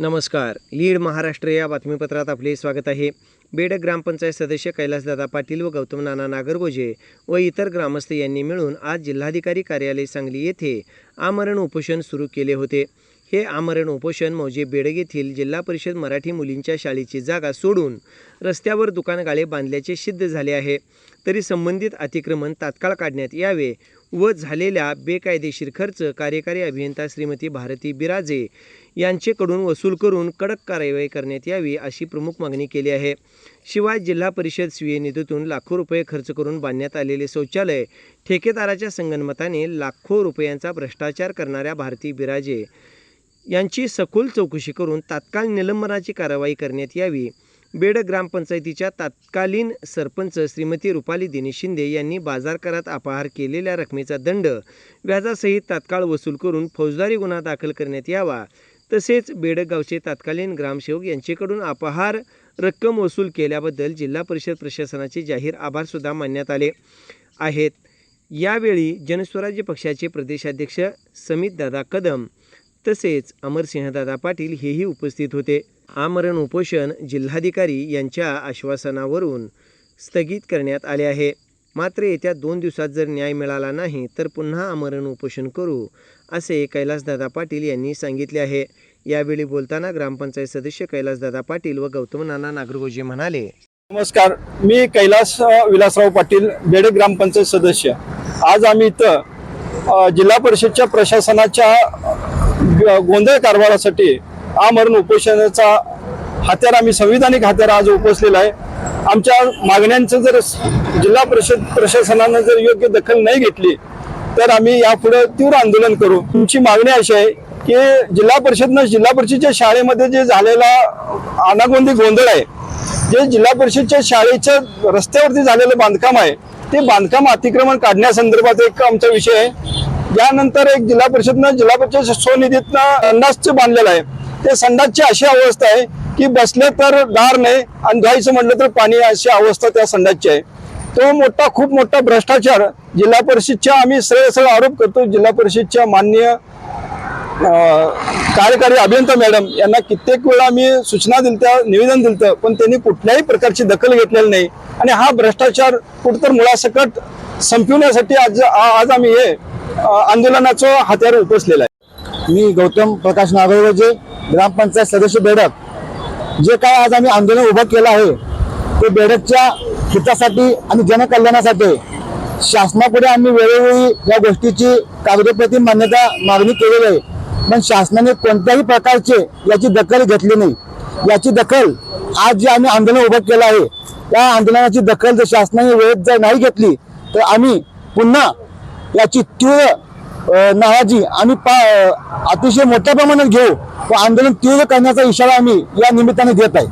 नमस्कार. लीड महाराष्ट्र या बातमीपत्रात आपले स्वागत आहे. बेडक ग्रामपंचायत सदस्य कैलासदादा पाटील व गौतम नाना नागरगोजे व इतर ग्रामस्थ यांनी मिळून आज जिल्हाधिकारी कार्यालय सांगली येथे आमरण उपोषण सुरू केले होते. हे आमरण उपोषण मौजे बेडग येथील जिल्हा परिषद मराठी मुलींच्या शाळेची जागा सोडून रस्त्यावर दुकानगाळे बांधल्याचे सिद्ध झाले आहे. तरी संबंधित अतिक्रमण तात्काळ काढण्यात यावे व झालेल्या बेकायदेशीर खर्च कार्यकारी अभियंता श्रीमती भारती बिराजे यांचेकडून वसूल करून कडक कारवाई करण्यात यावी अशी प्रमुख मागणी केली आहे. शिवाय जिल्हा परिषद स्वीय निधीतून लाखो रुपये खर्च करून बांधण्यात आलेले शौचालय ठेकेदाराच्या संगनमताने लाखो रुपयांचा भ्रष्टाचार करणाऱ्या भारती बिराजे यांची सखोल चौकशी करून तात्काळ निलंबनाची कारवाई करण्यात यावी. बेड ग्रामपंचायतीच्या तत्कालीन सरपंच श्रीमती रुपाली दिनेश शिंदे यांनी बाजार करात अपहार केलेल्या रकमेचा दंड व्याजासहित तात्काळ वसूल करून फौजदारी गुन्हा दाखल करण्यात यावा. तसेच बेडगावचे तत्कालीन ग्रामसेवक यांचेकडून अपहार रक्कम वसूल केल्याबद्दल जिल्हा परिषद प्रशासनाचे जाहीर आभारसुद्धा मानण्यात आले आहेत. यावेळी जनस्वराज्य पक्षाचे प्रदेशाध्यक्ष समितदादा कदम तसेच अमरसिंहदादा पाटील हेही उपस्थित होते. आमरण उपोषण जिल्हाधिकारी यांच्या आश्वासनावरून स्थगित करण्यात आले आहे. मात्र येत्या दोन दिवसात जर न्याय मिळाला नाही तर पुन्हा आमरण उपोषण करू असे कैलासदादा पाटील यांनी सांगितले आहे. यावेळी बोलताना ग्रामपंचायत सदस्य कैलासदादा पाटील व गौतम नाना म्हणाले नमस्कार मी कैलास विलासराव पाटील बेडे ग्रामपंचायत सदस्य. आज आम्ही इथं जिल्हा परिषदच्या प्रशासनाच्या ग- गोंधळ कारभारासाठी आमरण उपोषणाचा हत्यार आम्ही संविधानिक हत्यार आज उपसलेला आहे. आमच्या मागण्यांचं जर जिल्हा परिषद प्रशासनानं जर योग्य दखल नाही घेतली तर आम्ही यापुढे तीव्र आंदोलन करू. तुमची मागणी अशी आहे की जिल्हा परिषदनं जिल्हा परिषदच्या शाळेमध्ये जे झालेला अनागोंदी गोंधळ आहे जे जिल्हा परिषदच्या शाळेच्या रस्त्यावरती झालेलं बांधकाम आहे ते बांधकाम अतिक्रमण काढण्यासंदर्भात एक आमचा विषय आहे. यानंतर एक जिल्हा परिषदनं जिल्हा परिषद स्वनिधीतनं अंदाजचं बांधलेलं आहे. ते संडासची अशी अवस्था आहे की बसले तर दार नाही आणि जायचं म्हटलं तर पाणी अशी अवस्था त्या संडासची आहे. तो मोठा खूप मोठा भ्रष्टाचार जिल्हा परिषदच्या आम्ही सरळ सरळ आरोप करतो. जिल्हा परिषदच्या मान्य कार्यकारी अभियंता मॅडम यांना कित्येक वेळा आम्ही सूचना दिलत्या निवेदन दिलतं पण त्यांनी कुठल्याही प्रकारची दखल घेतलेली नाही. आणि हा भ्रष्टाचार कुठतर मुळासकट संपविण्यासाठी आज आज आम्ही हे आंदोलनाचं हत्यार उपसलेलं आहे. मी गौतम प्रकाश नागरवजे ग्रामपंचायत सदस्य बेडक. जे काय आज आम्ही आंदोलन उभं केलं आहे ते बेडकच्या हितासाठी आणि जनकल्याणासाठी शासनापुढे आम्ही वेळोवेळी या गोष्टीची कागदोपत्री मान्यता मागणी केलेली आहे. पण शासनाने कोणत्याही प्रकारचे याची दखल घेतली नाही. याची दखल आज जे आम्ही आंदोलन उभं केलं आहे त्या आंदोलनाची दखल जर शासनाने वेळेत जर नाही घेतली तर आम्ही पुन्हा याची तीव्र नाराजी आम्ही पा अतिशय मोठ्या प्रमाणात घेऊ व आंदोलन तीव्र करण्याचा इशारा आम्ही या निमित्ताने देत आहे.